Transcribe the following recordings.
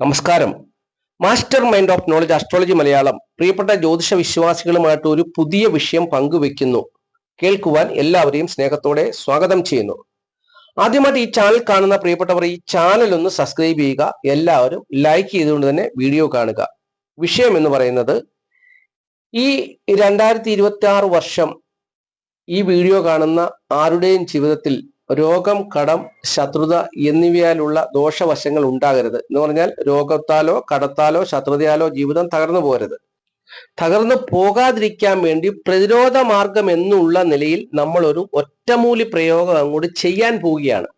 നമസ്കാരം. Master mind of knowledge astrology Malayalam. പ്രിയപ്പെട്ട ജ്യോതിഷ വിശ്വാസികളുമായിട്ട് ഒരു പുതിയ വിഷയം പങ്കുവെക്കുന്നു. കേൾക്കുവാൻ എല്ലാവരെയും സ്നേഹത്തോടെ സ്വാഗതം ചെയ്യുന്നു. ആദ്യമായിട്ട് ഈ ചാനൽ കാണുന്ന പ്രിയപ്പെട്ടവർ ഈ ചാനൽ ഒന്ന് സബ്സ്ക്രൈബ് ചെയ്യുക. എല്ലാവരും ലൈക്ക് ചെയ്തുകൊണ്ട് തന്നെ വീഡിയോ കാണുക. വിഷയം എന്ന് പറയുന്നത് ഈ രണ്ടായിരത്തി വർഷം ഈ വീഡിയോ കാണുന്ന ആരുടെയും ജീവിതത്തിൽ രോഗം കടം ശത്രുത എന്നിവയാലുള്ള ദോഷവശങ്ങൾ ഉണ്ടാകരുത്. എന്ന് പറഞ്ഞാൽ രോഗത്താലോ കടത്താലോ ശത്രുതയാലോ ജീവിതം തകർന്നു പോകരുത്. തകർന്നു പോകാതിരിക്കാൻ വേണ്ടി പ്രതിരോധ മാർഗം എന്നുള്ള നിലയിൽ നമ്മൾ ഒരു ഒറ്റമൂലി പ്രയോഗം അങ്ങോട്ട് ചെയ്യാൻ പോവുകയാണ്.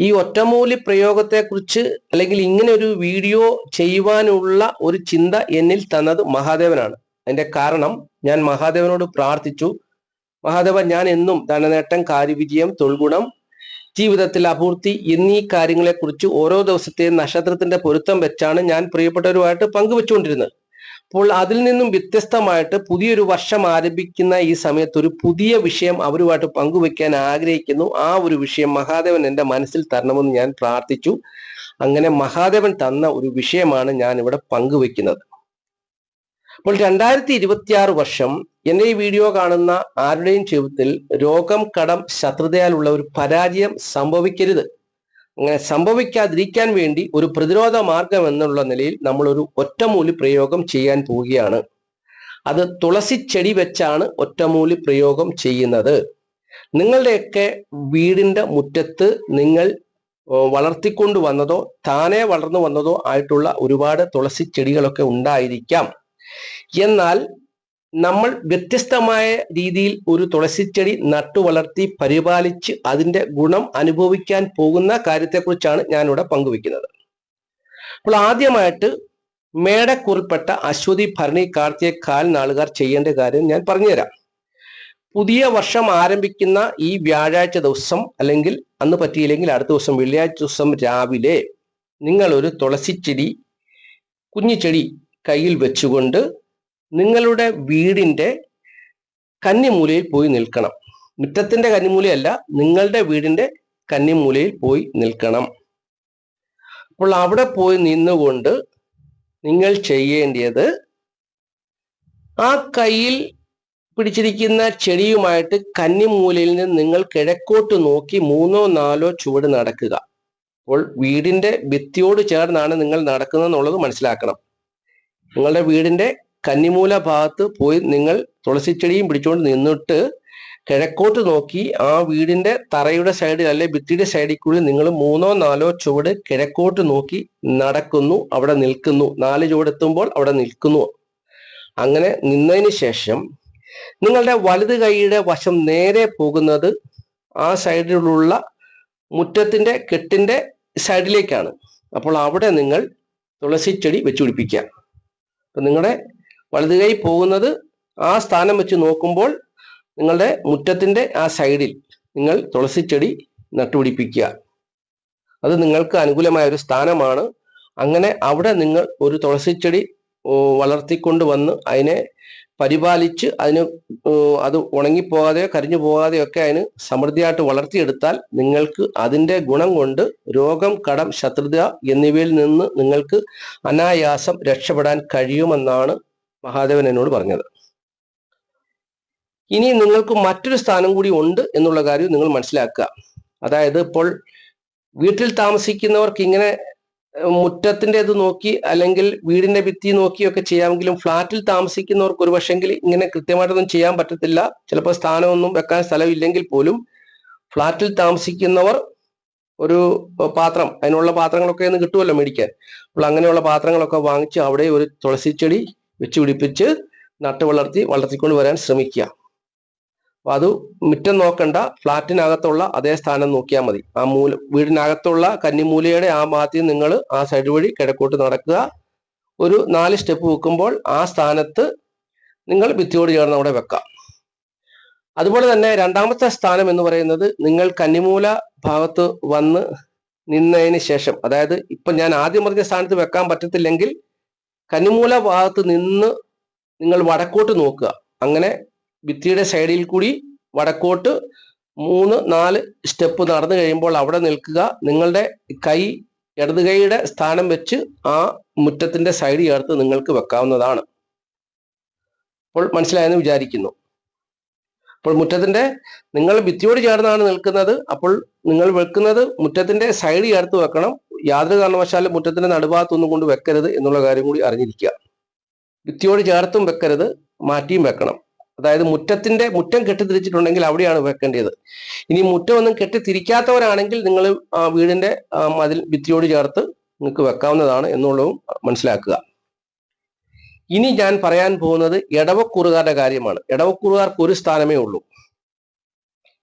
ഈ ഒറ്റമൂലി പ്രയോഗത്തെക്കുറിച്ച് അല്ലെങ്കിൽ ഇങ്ങനെ ഒരു വീഡിയോ ചെയ്യുവാനുള്ള ഒരു ചിന്ത എന്നിൽ തന്നത് മഹാദേവനാണ്. അതിന്റെ കാരണം ഞാൻ മഹാദേവനോട് പ്രാർത്ഥിച്ചു. മഹാദേവൻ ഞാൻ എന്നും ധനനേട്ടം കാര്യവിജയം തൊൽഗുണം ജീവിതത്തിൽ അപൂർത്തി എന്നീ കാര്യങ്ങളെക്കുറിച്ച് ഓരോ ദിവസത്തെയും നക്ഷത്രത്തിന്റെ പൊരുത്തം വെച്ചാണ് ഞാൻ പ്രിയപ്പെട്ടവരുമായിട്ട് പങ്കുവെച്ചുകൊണ്ടിരുന്നത്. അപ്പോൾ അതിൽ നിന്നും വ്യത്യസ്തമായിട്ട് പുതിയൊരു വർഷം ആരംഭിക്കുന്ന ഈ സമയത്ത് ഒരു പുതിയ വിഷയം അവരുമായിട്ട് പങ്കുവെക്കാൻ ആഗ്രഹിക്കുന്നു. ആ ഒരു വിഷയം മഹാദേവൻ എന്റെ മനസ്സിൽ തരണമെന്ന് ഞാൻ പ്രാർത്ഥിച്ചു. അങ്ങനെ മഹാദേവൻ തന്ന ഒരു വിഷയമാണ് ഞാൻ ഇവിടെ പങ്കുവെക്കുന്നത്. അപ്പോൾ രണ്ടായിരത്തി ഇരുപത്തിയാറ് വർഷം എന്റെ ഈ വീഡിയോ കാണുന്ന ആരുടെയും ജീവിതത്തിൽ രോഗം കടം ശത്രുതയാലുള്ള ഒരു പരാജയം സംഭവിക്കരുത്. അങ്ങനെ സംഭവിക്കാതിരിക്കാൻ വേണ്ടി ഒരു പ്രതിരോധ മാർഗം എന്നുള്ള നിലയിൽ നമ്മൾ ഒരു ഒറ്റമൂലി പ്രയോഗം ചെയ്യാൻ പോവുകയാണ്. അത് തുളസി ചെടി വെച്ചാണ് ഒറ്റമൂലി പ്രയോഗം ചെയ്യുന്നത്. നിങ്ങളുടെയൊക്കെ വീടിന്റെ മുറ്റത്ത് നിങ്ങൾ വളർത്തിക്കൊണ്ടു വന്നതോ താനെ വളർന്നു വന്നതോ ആയിട്ടുള്ള ഒരുപാട് തുളസി ചെടികളൊക്കെ ഉണ്ടായിരിക്കാം. എന്നാൽ നമ്മൾ വ്യത്യസ്തമായ രീതിയിൽ ഒരു തുളസിച്ചെടി നട്ടു വളർത്തി പരിപാലിച്ച് അതിന്റെ ഗുണം അനുഭവിക്കാൻ പോകുന്ന കാര്യത്തെക്കുറിച്ചാണ് ഞാനിവിടെ പങ്കുവെക്കുന്നത് അപ്പോൾ ആദ്യമായിട്ട് മേടക്കുറിൽപ്പെട്ട അശ്വതി ഭരണി കാർത്തിക കാൽ നാളുകാർ ചെയ്യേണ്ട കാര്യം ഞാൻ പറഞ്ഞുതരാം. പുതിയ വർഷം ആരംഭിക്കുന്ന ഈ വ്യാഴാഴ്ച ദിവസം അല്ലെങ്കിൽ അന്ന് പറ്റിയില്ലെങ്കിൽ അടുത്ത ദിവസം വെള്ളിയാഴ്ച ദിവസം രാവിലെ നിങ്ങളൊരു തുളസിച്ചെടി കുഞ്ഞിച്ചെടി കയ്യിൽ വെച്ചുകൊണ്ട് നിങ്ങളുടെ വീടിന്റെ കന്നിമൂലയിൽ പോയി നിൽക്കണം. മുറ്റത്തിന്റെ കന്നിമൂലയല്ല നിങ്ങളുടെ വീടിന്റെ കന്നിമൂലയിൽ പോയി നിൽക്കണം. അപ്പോൾ അവിടെ പോയി നിന്നുകൊണ്ട് നിങ്ങൾ ചെയ്യേണ്ടത് ആ കയ്യിൽ പിടിച്ചിരിക്കുന്ന ചെടിയുമായിട്ട് കന്നിമൂലയിൽ നിന്ന് നിങ്ങൾ കിഴക്കോട്ട് നോക്കി മൂന്നോ നാലോ ചുവട് നടക്കുക. അപ്പോൾ വീടിന്റെ ഭിത്തിയോട് ചേർന്നാണ് നിങ്ങൾ നടക്കുന്നത് എന്നുള്ളത് മനസ്സിലാക്കണം. നിങ്ങളുടെ വീടിന്റെ കന്നിമൂല ഭാഗത്ത് പോയി നിങ്ങൾ തുളസിച്ചെടിയും പിടിച്ചുകൊണ്ട് നിന്നിട്ട് കിഴക്കോട്ട് നോക്കി ആ വീടിന്റെ തറയുടെ സൈഡിൽ അല്ലെ ഭിത്തിയുടെ സൈഡിക്കുള്ളിൽ നിങ്ങൾ മൂന്നോ നാലോ ചുവട് കിഴക്കോട്ട് നോക്കി നടക്കുന്നു അവിടെ നിൽക്കുന്നു. നാല് ചുവടെത്തുമ്പോൾ അവിടെ നിൽക്കുന്നു. അങ്ങനെ നിന്നതിന് ശേഷം നിങ്ങളുടെ വലത് കൈയുടെ വശം നേരെ പോകുന്നത് ആ സൈഡിലുള്ള മുറ്റത്തിന്റെ കെട്ടിന്റെ സൈഡിലേക്കാണ് അപ്പോൾ അവിടെ നിങ്ങൾ തുളസിച്ചെടി വെച്ചു പിടിപ്പിക്കുക അപ്പൊ നിങ്ങളുടെ വലത് കൈ പോകുന്നത് ആ സ്ഥാനം വെച്ച് നോക്കുമ്പോൾ നിങ്ങളുടെ മുറ്റത്തിന്റെ ആ സൈഡിൽ നിങ്ങൾ തുളസിച്ചെടി നട്ടുപിടിപ്പിക്കുക. അത് നിങ്ങൾക്ക് അനുകൂലമായ ഒരു സ്ഥാനമാണ്. അങ്ങനെ അവിടെ നിങ്ങൾ ഒരു തുളസിച്ചെടി വളർത്തിക്കൊണ്ട് വന്ന് അതിനെ പരിപാലിച്ച് അതിന് അത് ഉണങ്ങിപ്പോകാതെയോ കരിഞ്ഞു പോകാതെയോ ഒക്കെ അതിന് സമൃദ്ധിയായിട്ട് വളർത്തിയെടുത്താൽ നിങ്ങൾക്ക് അതിന്റെ ഗുണം കൊണ്ട് രോഗം കടം ശത്രുത എന്നിവയിൽ നിന്ന് നിങ്ങൾക്ക് അനായാസം രക്ഷപ്പെടാൻ കഴിയുമെന്നാണ് മഹാദേവൻ എന്നോട് പറഞ്ഞത്. ഇനി നിങ്ങൾക്ക് മറ്റൊരു സ്ഥാനം കൂടി ഉണ്ട് എന്നുള്ള കാര്യം നിങ്ങൾ മനസ്സിലാക്കുക. അതായത് ഇപ്പോൾ വീട്ടിൽ താമസിക്കുന്നവർക്ക് ഇങ്ങനെ മുറ്റത്തിന്റെ ഇത് നോക്കി അല്ലെങ്കിൽ വീടിന്റെ ഭിത്തി നോക്കിയൊക്കെ ചെയ്യാമെങ്കിലും ഫ്ലാറ്റിൽ താമസിക്കുന്നവർക്ക് ഒരു പക്ഷെങ്കിൽ ഇങ്ങനെ കൃത്യമായിട്ടൊന്നും ചെയ്യാൻ പറ്റത്തില്ല. ചിലപ്പോൾ സ്ഥാനമൊന്നും വെക്കാൻ സ്ഥലമില്ലെങ്കിൽ പോലും ഫ്ലാറ്റിൽ താമസിക്കുന്നവർ ഒരു പാത്രം അതിനുള്ള പാത്രങ്ങളൊക്കെ ഒന്ന് കിട്ടുമല്ലോ മേടിക്കാൻ. അപ്പോൾ അങ്ങനെയുള്ള പാത്രങ്ങളൊക്കെ വാങ്ങിച്ച് അവിടെ ഒരു തുളസിച്ചെടി വെച്ച് പിടിപ്പിച്ച് നട്ട് വളർത്തി വളർത്തിക്കൊണ്ട് വരാൻ ശ്രമിക്കുക. അപ്പൊ അത് മുറ്റം നോക്കണ്ട ഫ്ലാറ്റിനകത്തുള്ള അതേ സ്ഥാനം നോക്കിയാൽ മതി. ആ മൂല വീടിനകത്തുള്ള കന്നിമൂലയുടെ ആ ഭാഗത്ത് നിങ്ങൾ ആ സൈഡ് വഴി കിഴക്കോട്ട് നടക്കുക. ഒരു നാല് സ്റ്റെപ്പ് വെക്കുമ്പോൾ ആ സ്ഥാനത്ത് നിങ്ങൾ ഭിത്തിയോട് ചേർന്ന് അവിടെ വെക്കാം. അതുപോലെ തന്നെ രണ്ടാമത്തെ സ്ഥാനം എന്ന് പറയുന്നത് നിങ്ങൾ കന്നിമൂല ഭാഗത്ത് വന്ന് നിന്നതിന് ശേഷം അതായത് ഇപ്പൊ ഞാൻ ആദ്യം പറഞ്ഞ സ്ഥാനത്ത് വെക്കാൻ പറ്റത്തില്ലെങ്കിൽ കന്നിമൂല ഭാഗത്ത് നിന്ന് നിങ്ങൾ വടക്കോട്ട് നോക്കുക. അങ്ങനെ ഭിത്തിയുടെ സൈഡിൽ കൂടി വടക്കോട്ട് മൂന്ന് നാല് സ്റ്റെപ്പ് നടന്നു കഴിയുമ്പോൾ അവിടെ നിൽക്കുക. നിങ്ങളുടെ കൈ ഇടത് കൈയുടെ സ്ഥാനം വെച്ച് ആ മുറ്റത്തിന്റെ സൈഡ് ചേർത്ത് നിങ്ങൾക്ക് വെക്കാവുന്നതാണ്. അപ്പോൾ മനസ്സിലായെന്ന് വിചാരിക്കുന്നു. അപ്പോൾ മുറ്റത്തിന്റെ നിങ്ങൾ ഭിത്തിയോട് ചേർന്നാണ് നിൽക്കുന്നത്. അപ്പോൾ നിങ്ങൾ വെക്കുന്നത് മുറ്റത്തിന്റെ സൈഡ് ചേർത്ത് വെക്കണം. യാതൊരു കാരണവശാലും മുറ്റത്തിന്റെ നടുഭാഗത്തൊന്നും കൊണ്ട് വെക്കരുത് എന്നുള്ള കാര്യം കൂടി അറിഞ്ഞിരിക്കുക. ഭിത്തിയോട് ചേർത്തും വെക്കരുത് മാറ്റിയും വെക്കണം. അതായത് മുറ്റത്തിന്റെ മുറ്റം കെട്ടിത്തിരിച്ചിട്ടുണ്ടെങ്കിൽ അവിടെയാണ് വെക്കേണ്ടത്. ഇനി മുറ്റം ഒന്നും കെട്ടിത്തിരിക്കാത്തവരാണെങ്കിൽ നിങ്ങൾ വീടിന്റെ മതിൽ ഭിത്തിയോട് ചേർത്ത് നിങ്ങൾക്ക് വെക്കാവുന്നതാണ് എന്നുള്ളതും മനസ്സിലാക്കുക. ഇനി ഞാൻ പറയാൻ പോകുന്നത് ഇടവക്കുറുകാരുടെ കാര്യമാണ്. ഇടവക്കുറുകാർക്ക് ഒരു സ്ഥാനമേ ഉള്ളൂ.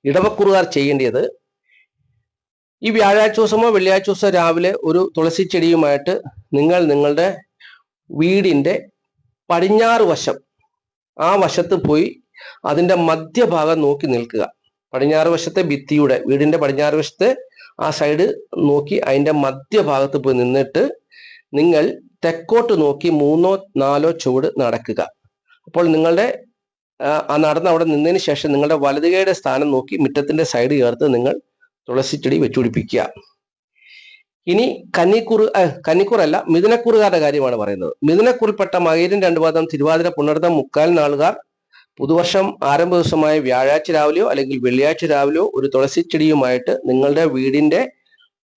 ഇടവക്കുറുകാർ ചെയ്യേണ്ടത് ഈ വ്യാഴാഴ്ച ദിവസമോ വെള്ളിയാഴ്ച ദിവസമോ രാവിലെ ഒരു തുളസി ചെടിയുമായിട്ട് നിങ്ങൾ നിങ്ങളുടെ വീടിന്റെ പടിഞ്ഞാറ് വശം ആ വശത്ത് പോയി അതിന്റെ മധ്യഭാഗം നോക്കി നിൽക്കുക. പടിഞ്ഞാറ് വശത്തെ ഭിത്തിയുടെ വീടിന്റെ പടിഞ്ഞാറ് വശത്തെ ആ സൈഡ് നോക്കി അതിന്റെ മധ്യഭാഗത്ത് പോയി നിന്നിട്ട് നിങ്ങൾ തെക്കോട്ട് നോക്കി മൂന്നോ നാലോ ചുവട് നടക്കുക. അപ്പോൾ നിങ്ങളുടെ ആ, നടന്ന് അവിടെ നിന്നതിന് ശേഷം നിങ്ങളുടെ വലതുകൈയുടെ സ്ഥാനം നോക്കി മുറ്റത്തിന്റെ സൈഡ് ചേർത്ത് നിങ്ങൾ തുളസിച്ചെടി വെച്ചുപിടിപ്പിക്കുക. ഇനി കന്നിക്കുറ് കന്നിക്കുറല്ല മിഥുനക്കുറുകാരുടെ കാര്യമാണ് പറയുന്നത്. മിഥുനക്കുറിൽപ്പെട്ട രണ്ടു പാദം തിരുവാതിര പുണർദം മുക്കാൽ നാളുകാർ പുതുവർഷം ആരംഭ ദിവസമായ വ്യാഴാഴ്ച രാവിലെയോ അല്ലെങ്കിൽ വെള്ളിയാഴ്ച രാവിലെയോ ഒരു തുളസി ചെടിയുമായിട്ട് നിങ്ങളുടെ വീടിന്റെ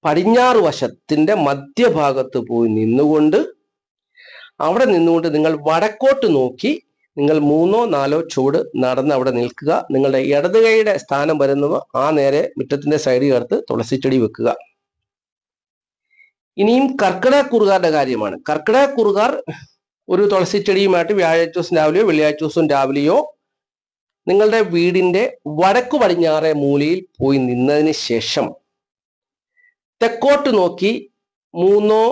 പടിഞ്ഞാറ് വശത്തിന്റെ മധ്യഭാഗത്ത് പോയി നിന്നുകൊണ്ട് അവിടെ നിന്നുകൊണ്ട് നിങ്ങൾ വടക്കോട്ട് നോക്കി നിങ്ങൾ മൂന്നോ നാലോ ചുവട് നടന്ന് അവിടെ നിൽക്കുക. നിങ്ങളുടെ ഇടതുകൈയുടെ സ്ഥാനം വരുന്നത് ആ നേരെ മുറ്റത്തിന്റെ സൈഡ് ചേർത്ത് ചെടി വെക്കുക. ഇനിയും കർക്കിടക കുറുകാരുടെ കാര്യമാണ്. കർക്കിടക കുറുകാർ ഒരു തുളസിച്ചെടിയുമായിട്ട് വ്യാഴാഴ്ച ദിവസം രാവിലെയോ വെള്ളിയാഴ്ച ദിവസം രാവിലെയോ നിങ്ങളുടെ വീടിന്റെ വടക്കു പടിഞ്ഞാറെ മൂലയിൽ പോയി നിന്നതിന് ശേഷം തെക്കോട്ട് നോക്കി മൂന്നോ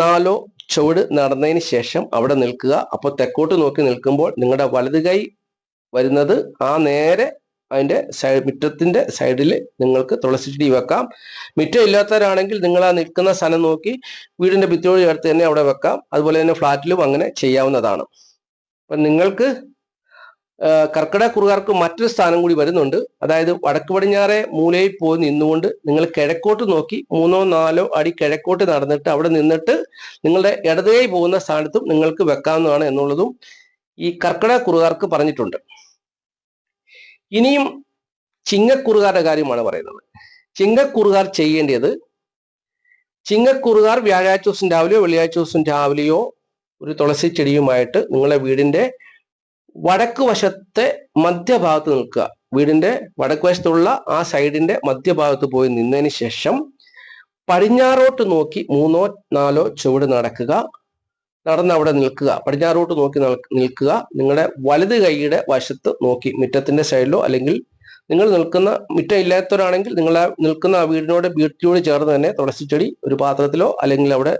നാലോ ചുവട് നടന്നതിന് ശേഷം അവിടെ നിൽക്കുക. അപ്പോൾ തെക്കോട്ട് നോക്കി നിൽക്കുമ്പോൾ നിങ്ങളുടെ വലതു കൈ വരുന്നത് ആ നേരെ അതിന്റെ സൈഡ് മുറ്റത്തിന്റെ സൈഡിൽ നിങ്ങൾക്ക് തുളസി ചെടി വെക്കാം. മുറ്റം ഇല്ലാത്തവരാണെങ്കിൽ നിങ്ങൾ ആ നിൽക്കുന്ന സ്ഥലം നോക്കി വീടിന്റെ ഭിത്തിയോട് ചേർത്ത് തന്നെ അവിടെ വെക്കാം. അതുപോലെ തന്നെ ഫ്ലാറ്റിലും അങ്ങനെ ചെയ്യാവുന്നതാണ്. അപ്പം നിങ്ങൾക്ക് കർക്കിടക കുറുകാർക്ക് മറ്റൊരു സ്ഥാനം കൂടി വരുന്നുണ്ട്. അതായത് വടക്ക് പടിഞ്ഞാറെ മൂലയിൽ പോയി നിന്നുകൊണ്ട് നിങ്ങൾ കിഴക്കോട്ട് നോക്കി മൂന്നോ നാലോ അടി കിഴക്കോട്ട് നടന്നിട്ട് അവിടെ നിന്നിട്ട് നിങ്ങളുടെ ഇടത് പോകുന്ന സ്ഥാനത്തും നിങ്ങൾക്ക് വെക്കാവുന്നതാണ് എന്നുള്ളതും ഈ കർക്കിടക കുറുകാർക്ക് പറഞ്ഞിട്ടുണ്ട്. ഇനിയും ചിങ്ങക്കുറുകാരുടെ കാര്യമാണ് പറയുന്നത്. ചിങ്ങക്കുറുകാർ ചെയ്യേണ്ടത് ചിങ്ങക്കുറുകാർ വ്യാഴാഴ്ച ദിവസം രാവിലെയോ വെള്ളിയാഴ്ച ദിവസം രാവിലെയോ ഒരു തുളസി ചെടിയുമായിട്ട് നിങ്ങളുടെ വീടിന്റെ വടക്ക് വശത്തെ മധ്യഭാഗത്ത് നിൽക്കുക. വീടിന്റെ വടക്ക് വശത്തുള്ള ആ സൈഡിന്റെ മധ്യഭാഗത്ത് പോയി നിന്നതിന് ശേഷം പടിഞ്ഞാറോട്ട് നോക്കി മൂന്നോ നാലോ ചുവട് നടക്കുക. നടന്ന് അവിടെ നിൽക്കുക. പടിഞ്ഞാറോട്ട് നോക്കി നിൽക്കുക. നിങ്ങളുടെ വലത് കൈയുടെ വശത്ത് നോക്കി മുറ്റത്തിന്റെ സൈഡിലോ അല്ലെങ്കിൽ നിങ്ങൾ നിൽക്കുന്ന മുറ്റം ഇല്ലാത്തവരാണെങ്കിൽ നിങ്ങൾ നിൽക്കുന്ന ആ വീടിനോട് വീട്ടിനോട് ചേർന്ന് തന്നെ തുളസിച്ചെടി ഒരു പാത്രത്തിലോ അല്ലെങ്കിൽ അവിടെ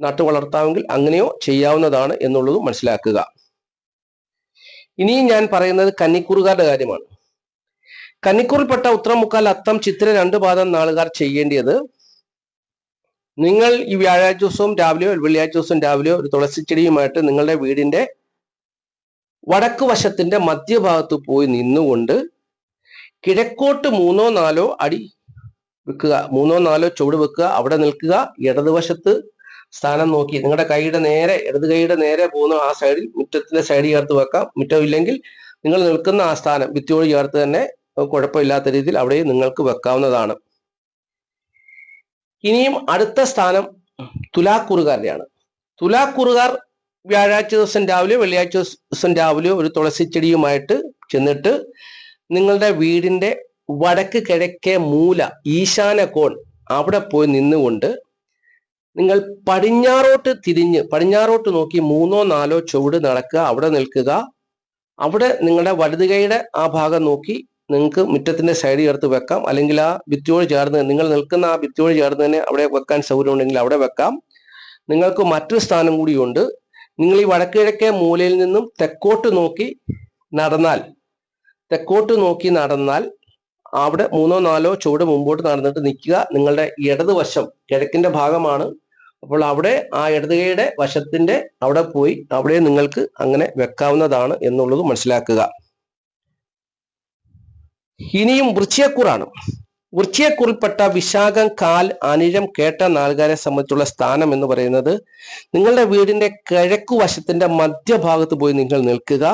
നട്ടു വളർത്താമെങ്കിൽ അങ്ങനെയോ ചെയ്യാവുന്നതാണ് എന്നുള്ളത് മനസ്സിലാക്കുക. ഇനിയും ഞാൻ പറയുന്നത് കന്നിക്കുറുകാരുടെ കാര്യമാണ്. കന്നിക്കൂറിൽപ്പെട്ട ഉത്രം മുക്കാൽ അത്തം ചിത്ര രണ്ട് പാദം നാളുകാർ ചെയ്യേണ്ടത് നിങ്ങൾ ഈ വ്യാഴാഴ്ച ദിവസവും രാവിലെയോ വെള്ളിയാഴ്ച ദിവസവും രാവിലെയോ ഒരു തുളസിച്ചെടിയുമായിട്ട് നിങ്ങളുടെ വീടിന്റെ വടക്ക് വശത്തിന്റെ മധ്യഭാഗത്ത് പോയി നിന്നുകൊണ്ട് കിഴക്കോട്ട് മൂന്നോ നാലോ അടി വെക്കുക. മൂന്നോ നാലോ ചുവട് വെക്കുക. അവിടെ നിൽക്കുക. ഇടതുവശത്ത് സ്ഥാനം നോക്കി. നിങ്ങളുടെ കൈയുടെ നേരെ ഇടത് കൈയുടെ നേരെ പോകുന്ന ആ സൈഡിൽ മുറ്റത്തിന്റെ സൈഡ് ചേർത്ത് വെക്കാം. മുറ്റം ഇല്ലെങ്കിൽ നിങ്ങൾ നിൽക്കുന്ന ആ സ്ഥാനം ഭിത്തിയോട് ചേർത്ത് തന്നെ കുഴപ്പമില്ലാത്ത രീതിയിൽ അവിടെ നിങ്ങൾക്ക് വെക്കാവുന്നതാണ്. ഇനിയും അടുത്ത സ്ഥാനം തുലാക്കുറുകാരുടെയാണ്. തുലാക്കുറുകാർ വ്യാഴാഴ്ച ദിവസം രാവിലെയോ വെള്ളിയാഴ്ച ദിവസം രാവിലെയോ ഒരു തുളസിച്ചെടിയുമായിട്ട് ചെന്നിട്ട് നിങ്ങളുടെ വീടിന്റെ വടക്ക് കിഴക്കേ മൂല ഈശാന കോൺ അവിടെ പോയി നിന്നുകൊണ്ട് നിങ്ങൾ പടിഞ്ഞാറോട്ട് തിരിഞ്ഞ് പടിഞ്ഞാറോട്ട് നോക്കി മൂന്നോ നാലോ ചുവട് നടക്കുക അവിടെ നിൽക്കുക അവിടെ നിങ്ങളുടെ വലതുകൈയുടെ ആ ഭാഗം നോക്കി നിങ്ങൾക്ക് മുറ്റത്തിന്റെ സൈഡിൽ ചേർത്ത് വെക്കാം. അല്ലെങ്കിൽ ആ ഭിത്തിയോട് ചേർന്ന് നിങ്ങൾ നിൽക്കുന്ന ആ ഭിത്തിയോട് ചേർന്ന് തന്നെ അവിടെ വെക്കാൻ സൗകര്യം ഉണ്ടെങ്കിൽ അവിടെ വെക്കാം. നിങ്ങൾക്ക് മറ്റൊരു സ്ഥാനം കൂടിയുണ്ട് നിങ്ങൾ ഈ വടക്കിഴക്കേ മൂലയിൽ നിന്നും തെക്കോട്ട് നോക്കി നടന്നാൽ തെക്കോട്ട് നോക്കി നടന്നാൽ അവിടെ മൂന്നോ നാലോ ചുവട് മുമ്പോട്ട് നടന്നിട്ട് നിൽക്കുക. നിങ്ങളുടെ ഇടതുവശം കിഴക്കിന്റെ ഭാഗമാണ്. അപ്പോൾ അവിടെ ആ ഇടതുകയുടെ വശത്തിന്റെ അവിടെ പോയി അവിടെ നിങ്ങൾക്ക് അങ്ങനെ വെക്കാവുന്നതാണ് എന്നുള്ളത് മനസ്സിലാക്കുക. ഇനിയും വൃശ്ചയക്കൂറാണ്. വൃശ്ചികക്കുറിൽപ്പെട്ട വിശാഖം കാൽ അനിഴം കേട്ട നാൽകാരെ സംബന്ധിച്ചുള്ള സ്ഥാനം എന്ന് പറയുന്നത് നിങ്ങളുടെ വീടിന്റെ കിഴക്കു വശത്തിന്റെ മധ്യഭാഗത്ത് പോയി നിങ്ങൾ നിൽക്കുക.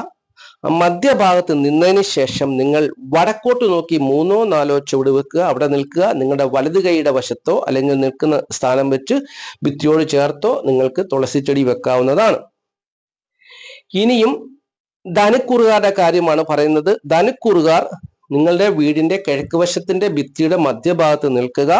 മധ്യഭാഗത്ത് നിന്നതിന് ശേഷം നിങ്ങൾ വടക്കോട്ട് നോക്കി മൂന്നോ നാലോ ചുവട് വെക്കുക. അവിടെ നിൽക്കുക. നിങ്ങളുടെ വലത് കൈയുടെ വശത്തോ അല്ലെങ്കിൽ നിൽക്കുന്ന സ്ഥാനം വെച്ച് ഭിത്തിയോട് ചേർത്തോ നിങ്ങൾക്ക് തുളസി ചെടി വെക്കാവുന്നതാണ്. ഇനിയും ധനുക്കുറുകാരുടെ കാര്യമാണ് പറയുന്നത്. ധനുക്കുറുകാർ നിങ്ങളുടെ വീടിന്റെ കിഴക്ക് വശത്തിന്റെ ഭിത്തിയുടെ മധ്യഭാഗത്ത് നിൽക്കുക.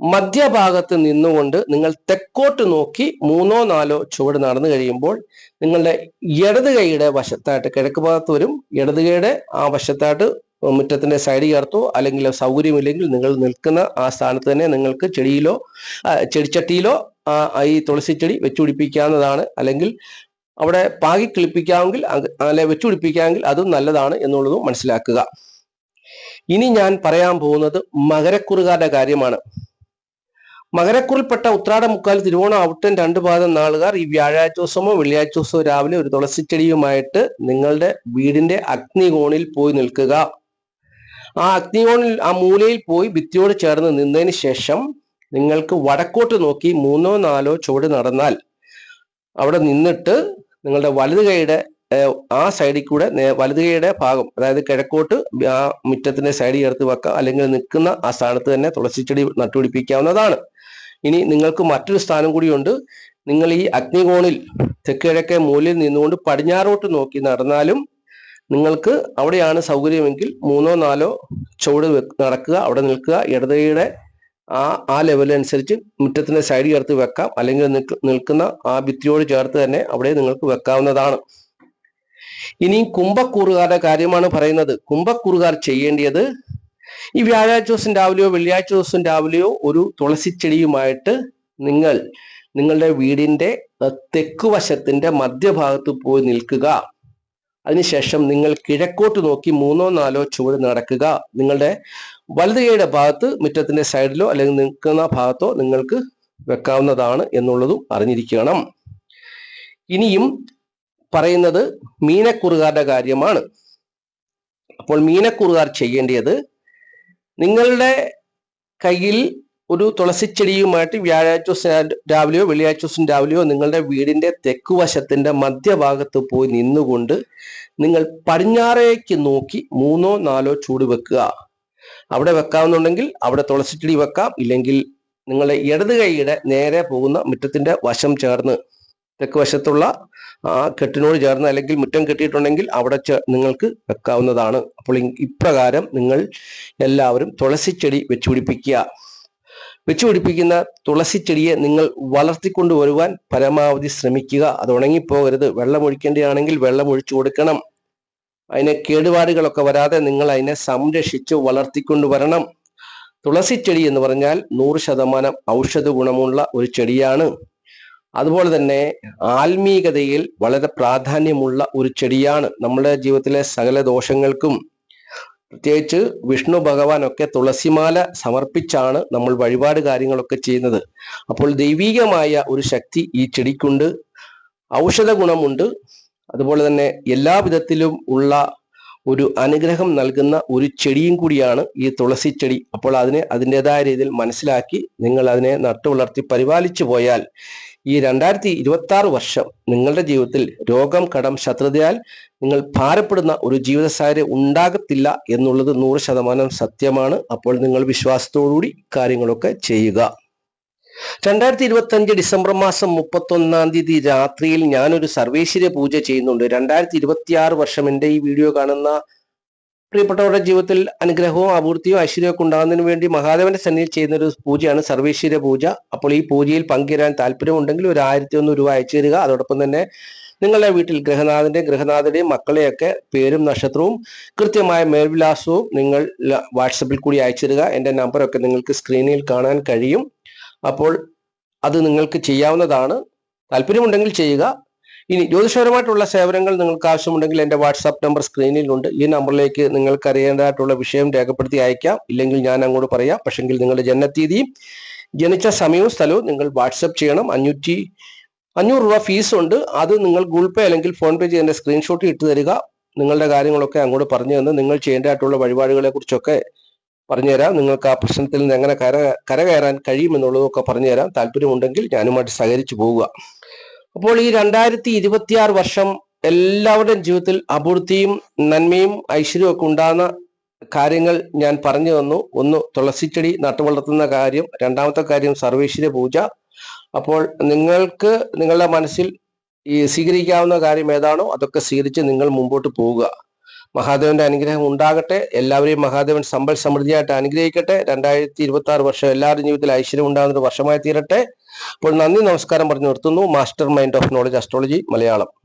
മധ്യഭാഗത്ത് നിന്നുകൊണ്ട് നിങ്ങൾ തെക്കോട്ട് നോക്കി മൂന്നോ നാലോ ചുവട് നടന്നു കഴിയുമ്പോൾ നിങ്ങളുടെ ഇടത് കൈയുടെ വശത്തായിട്ട് കിഴക്ക് ഭാഗത്ത് വരും. ഇടത് കൈയുടെ ആ വശത്തായിട്ട് മുറ്റത്തിന്റെ സൈഡ് ചേർത്തോ അല്ലെങ്കിൽ സൗകര്യമില്ലെങ്കിൽ നിങ്ങൾ നിൽക്കുന്ന ആ സ്ഥാനത്ത് തന്നെ നിങ്ങൾക്ക് ചെടിയിലോ ചെടിച്ചട്ടിയിലോ ആ, ഈ തുളസി ചെടി വെച്ചുപിടിപ്പിക്കാവുന്നതാണ്. അല്ലെങ്കിൽ അവിടെ പാകി കിളിപ്പിക്കാമെങ്കിൽ അല്ലെ വെച്ചുപിടിപ്പിക്കാമെങ്കിൽ അതും നല്ലതാണ് എന്നുള്ളതും മനസ്സിലാക്കുക. ഇനി ഞാൻ പറയാൻ പോകുന്നത് മകരക്കുറുകാരുടെ കാര്യമാണ്. മകരക്കുറിൽപ്പെട്ട ഉത്രാട മുക്കാൽ തിരുവോണം ഔട്ടൻ രണ്ട് പാദം നാളുകാർ ഈ വ്യാഴാഴ്ച ദിവസമോ വെള്ളിയാഴ്ച ദിവസമോ രാവിലെ ഒരു തുളസിച്ചെടിയുമായിട്ട് നിങ്ങളുടെ വീടിന്റെ അഗ്നികോണിൽ പോയി നിൽക്കുക. ആ അഗ്നികോണിൽ ആ മൂലയിൽ പോയി ഭിത്തിയോട് ചേർന്ന് നിന്നതിന് ശേഷം നിങ്ങൾക്ക് വടക്കോട്ട് നോക്കി മൂന്നോ നാലോ ചുവട് നടന്നാൽ അവിടെ നിന്നിട്ട് നിങ്ങളുടെ വലത് കൈയുടെ ആ സൈഡിൽ കൂടെ വലത് കൈയുടെ ഭാഗം അതായത് കിഴക്കോട്ട് ആ മുറ്റത്തിന്റെ സൈഡിൽ ചേർത്ത് വെക്കാം അല്ലെങ്കിൽ നിൽക്കുന്ന ആ സ്ഥാനത്ത് തന്നെ തുളസിച്ചെടി നട്ടുപിടിപ്പിക്കാവുന്നതാണ്. ഇനി നിങ്ങൾക്ക് മറ്റൊരു സ്ഥാനം കൂടിയുണ്ട് നിങ്ങൾ ഈ അഗ്നികോണിൽ തെക്ക് കിഴക്കേ മൂലയിൽ നിന്നുകൊണ്ട് പടിഞ്ഞാറോട്ട് നോക്കി നടന്നാലും നിങ്ങൾക്ക് അവിടെയാണ് സൗകര്യമെങ്കിൽ മൂന്നോ നാലോ ചുവട് നടക്കുക അവിടെ നിൽക്കുക ഇടതയുടെ ആ ആ ലെവലനുസരിച്ച് മുറ്റത്തിന്റെ സൈഡ് ചേർത്ത് വെക്കാം. അല്ലെങ്കിൽ നിൽക്കുന്ന ആ ഭിത്തിയോട് ചേർത്ത് തന്നെ അവിടെ നിങ്ങൾക്ക് വെക്കാവുന്നതാണ്. ഇനി കുംഭക്കൂറുകാരുടെ കാര്യമാണ് പറയുന്നത്. കുംഭക്കൂറുകാർ ചെയ്യേണ്ടത് ഈ വ്യാഴാഴ്ച ദിവസം രാവിലെയോ വെള്ളിയാഴ്ച ദിവസം രാവിലെയോ ഒരു തുളസിച്ചെടിയുമായിട്ട് നിങ്ങൾ നിങ്ങളുടെ വീടിന്റെ തെക്ക് വശത്തിന്റെ മധ്യഭാഗത്ത് പോയി നിൽക്കുക. അതിനുശേഷം നിങ്ങൾ കിഴക്കോട്ട് നോക്കി മൂന്നോ നാലോ ചുവട് നടക്കുക. നിങ്ങളുടെ വലത് കൈയുടെ ഭാഗത്ത് മുറ്റത്തിന്റെ സൈഡിലോ അല്ലെങ്കിൽ നിൽക്കുന്ന ഭാഗത്തോ നിങ്ങൾക്ക് വെക്കാവുന്നതാണ് എന്നുള്ളതും അറിഞ്ഞിരിക്കണം. ഇനിയും പറയുന്നത് മീനക്കുറുകാരുടെ കാര്യമാണ്. അപ്പോൾ മീനക്കുറുകാർ ചെയ്യേണ്ടത് നിങ്ങളുടെ കയ്യിൽ ഒരു തുളസിച്ചെടിയുമായിട്ട് വ്യാഴാഴ്ച ദിവസം രാവിലെയോ വെള്ളിയാഴ്ച ദിവസം രാവിലെയോ നിങ്ങളുടെ വീടിന്റെ തെക്ക് വശത്തിന്റെ മധ്യഭാഗത്ത് പോയി നിന്നുകൊണ്ട് നിങ്ങൾ പടിഞ്ഞാറേക്ക് നോക്കി മൂന്നോ നാലോ ചൂട് വെക്കുക. അവിടെ വെക്കാവുന്നുണ്ടെങ്കിൽ അവിടെ തുളസിച്ചെടി വെക്കാം. ഇല്ലെങ്കിൽ നിങ്ങളുടെ ഇടത് കൈയുടെ നേരെ പോകുന്ന മുറ്റത്തിന്റെ വശം ചേർന്ന് തെക്ക് വശത്തുള്ള ആ കെട്ടിനോട് ചേർന്ന് അല്ലെങ്കിൽ മുറ്റം കെട്ടിയിട്ടുണ്ടെങ്കിൽ അവിടെ നിങ്ങൾക്ക് വെക്കാവുന്നതാണ്. അപ്പോൾ ഇപ്രകാരം നിങ്ങൾ എല്ലാവരും തുളസിച്ചെടി വെച്ചുപിടിപ്പിക്കുക വെച്ചുപിടിപ്പിക്കുന്ന തുളസിച്ചെടിയെ നിങ്ങൾ വളർത്തിക്കൊണ്ടു വരുവാൻ പരമാവധി ശ്രമിക്കുക. അത് ഉണങ്ങിപ്പോകരുത്. വെള്ളം ഒഴിക്കേണ്ടതാണെങ്കിൽ വെള്ളം ഒഴിച്ചു കൊടുക്കണം. അതിന് കേടുപാടുകളൊക്കെ വരാതെ നിങ്ങൾ അതിനെ സംരക്ഷിച്ച് വളർത്തിക്കൊണ്ടു വരണം. തുളസി ചെടി എന്ന് പറഞ്ഞാൽ നൂറ് ശതമാനം ഔഷധ ഗുണമുള്ള ഒരു ചെടിയാണ്. അതുപോലെ തന്നെ ആത്മീകതയിൽ വളരെ പ്രാധാന്യമുള്ള ഒരു ചെടിയാണ്. നമ്മുടെ ജീവിതത്തിലെ സകല ദോഷങ്ങൾക്കും പ്രത്യേകിച്ച് വിഷ്ണു ഭഗവാൻ ഒക്കെ തുളസിമാല സമർപ്പിച്ചാണ് നമ്മൾ വഴിപാട് കാര്യങ്ങളൊക്കെ ചെയ്യുന്നത്. അപ്പോൾ ദൈവീകമായ ഒരു ശക്തി ഈ ചെടിക്കുണ്ട്. ഔഷധ ഗുണമുണ്ട്. അതുപോലെ തന്നെ എല്ലാ വിധത്തിലും ഉള്ള ഒരു അനുഗ്രഹം നൽകുന്ന ഒരു ചെടിയും കൂടിയാണ് ഈ തുളസി ചെടി. അപ്പോൾ അതിനെ അതിന്റെതായ രീതിയിൽ മനസ്സിലാക്കി നിങ്ങൾ അതിനെ നട്ടു വളർത്തി പരിപാലിച്ചു പോയാൽ ഈ രണ്ടായിരത്തി ഇരുപത്തി ആറ് വർഷം നിങ്ങളുടെ ജീവിതത്തിൽ രോഗം കടം ശത്രുതയാൽ നിങ്ങൾ ഭാരപ്പെടുന്ന ഒരു ജീവിത സാഹചര്യം ഉണ്ടാകത്തില്ല എന്നുള്ളത് നൂറ് ശതമാനം സത്യമാണ്. അപ്പോൾ നിങ്ങൾ വിശ്വാസത്തോടുകൂടി കാര്യങ്ങളൊക്കെ ചെയ്യുക. രണ്ടായിരത്തി ഇരുപത്തി അഞ്ച് ഡിസംബർ മാസം മുപ്പത്തൊന്നാം തീയതി രാത്രിയിൽ ഞാനൊരു സർവേശ്വര പൂജ ചെയ്യുന്നുണ്ട്. രണ്ടായിരത്തി ഇരുപത്തി ആറ് വർഷം എന്റെ ഈ വീഡിയോ കാണുന്ന പ്രിയപ്പെട്ടവരുടെ ജീവിതത്തിൽ അനുഗ്രഹവും അപൂർത്തിയും ഐശ്വര്യമൊക്കെ ഉണ്ടാകുന്നതിന് വേണ്ടി മഹാദേവന്റെ സന്നിധിയിൽ ചെയ്യുന്ന ഒരു പൂജയാണ് സർവേശ്വര പൂജ. അപ്പോൾ ഈ പൂജയിൽ പങ്കുചേരാൻ താല്പര്യമുണ്ടെങ്കിൽ ഒരു ആയിരത്തി ഒന്ന് രൂപ അയച്ചു തരിക. അതോടൊപ്പം തന്നെ നിങ്ങളുടെ വീട്ടിൽ ഗൃഹനാഥന്റെയും ഗ്രഹനാഥന്റെയും മക്കളെയൊക്കെ പേരും നക്ഷത്രവും കൃത്യമായ മേൽവിലാസവും നിങ്ങൾ വാട്സപ്പിൽ കൂടി അയച്ചു തരിക. എന്റെ നമ്പറൊക്കെ നിങ്ങൾക്ക് സ്ക്രീനിൽ കാണാൻ കഴിയും. അപ്പോൾ അത് നിങ്ങൾക്ക് ചെയ്യാവുന്നതാണ്. താല്പര്യമുണ്ടെങ്കിൽ ചെയ്യുക. ഇനി ജ്യോതിഷപരമായിട്ടുള്ള സേവനങ്ങൾ നിങ്ങൾക്ക് ആവശ്യമുണ്ടെങ്കിൽ എന്റെ വാട്സാപ്പ് നമ്പർ സ്ക്രീനിലുണ്ട്. ഈ നമ്പറിലേക്ക് നിങ്ങൾക്ക് അറിയേണ്ടതായിട്ടുള്ള വിഷയം രേഖപ്പെടുത്തി അയക്കാം. ഇല്ലെങ്കിൽ ഞാൻ അങ്ങോട്ട് പറയാം. പക്ഷെങ്കിൽ നിങ്ങളുടെ ജനനത്തീയതിയും ജനിച്ച സമയവും സ്ഥലവും നിങ്ങൾ വാട്സപ്പ് ചെയ്യണം. അഞ്ഞൂറ്റി അഞ്ഞൂറ് രൂപ ഫീസ് ഉണ്ട് അത് നിങ്ങൾ ഗൂഗിൾ പേ അല്ലെങ്കിൽ ഫോൺ പേ ചെയ്തതിന്റെ സ്ക്രീൻഷോട്ട് ഇട്ട് തരിക. നിങ്ങളുടെ കാര്യങ്ങളൊക്കെ അങ്ങോട്ട് പറഞ്ഞു തന്ന് നിങ്ങൾ ചെയ്യേണ്ടതായിട്ടുള്ള വഴിപാടുകളെ കുറിച്ചൊക്കെ പറഞ്ഞുതരാം. നിങ്ങൾക്ക് ആ പ്രശ്നത്തിൽ നിന്ന് എങ്ങനെ കര കരകയറാൻ കഴിയുമെന്നുള്ളതൊക്കെ പറഞ്ഞുതരാം. താല്പര്യമുണ്ടെങ്കിൽ ഞാനുമായിട്ട് സഹകരിച്ചു പോവുക. അപ്പോൾ ഈ രണ്ടായിരത്തി ഇരുപത്തിയാറ് വർഷം എല്ലാവരുടെയും ജീവിതത്തിൽ അഭിവൃദ്ധിയും നന്മയും ഐശ്വര്യവും ഒക്കെ ഉണ്ടാകുന്ന കാര്യങ്ങൾ ഞാൻ പറഞ്ഞു തന്നു. ഒന്ന് തുളസിച്ചെടി നട്ടുവളർത്തുന്ന കാര്യം. രണ്ടാമത്തെ കാര്യം സർവേശ്വര പൂജ. അപ്പോൾ നിങ്ങൾക്ക് നിങ്ങളുടെ മനസ്സിൽ ഈ സ്വീകരിക്കാവുന്ന കാര്യം ഏതാണോ അതൊക്കെ സ്വീകരിച്ച് നിങ്ങൾ മുമ്പോട്ട് പോവുക. മഹാദേവന്റെ അനുഗ്രഹം ഉണ്ടാകട്ടെ. എല്ലാവരെയും മഹാദേവൻ സമ്പൽ സമൃദ്ധിയായിട്ട് അനുഗ്രഹിക്കട്ടെ. രണ്ടായിരത്തി ഇരുപത്തി ആറ് വർഷം എല്ലാവരുടെ ജീവിതത്തിൽ ഐശ്വര്യം ഉണ്ടാകുന്ന ഒരു വർഷമായി തീരട്ടെ. അപ്പോൾ നന്ദി നമസ്കാരം പറഞ്ഞു നിർത്തുന്നു. Master mind of knowledge astrology Malayalam.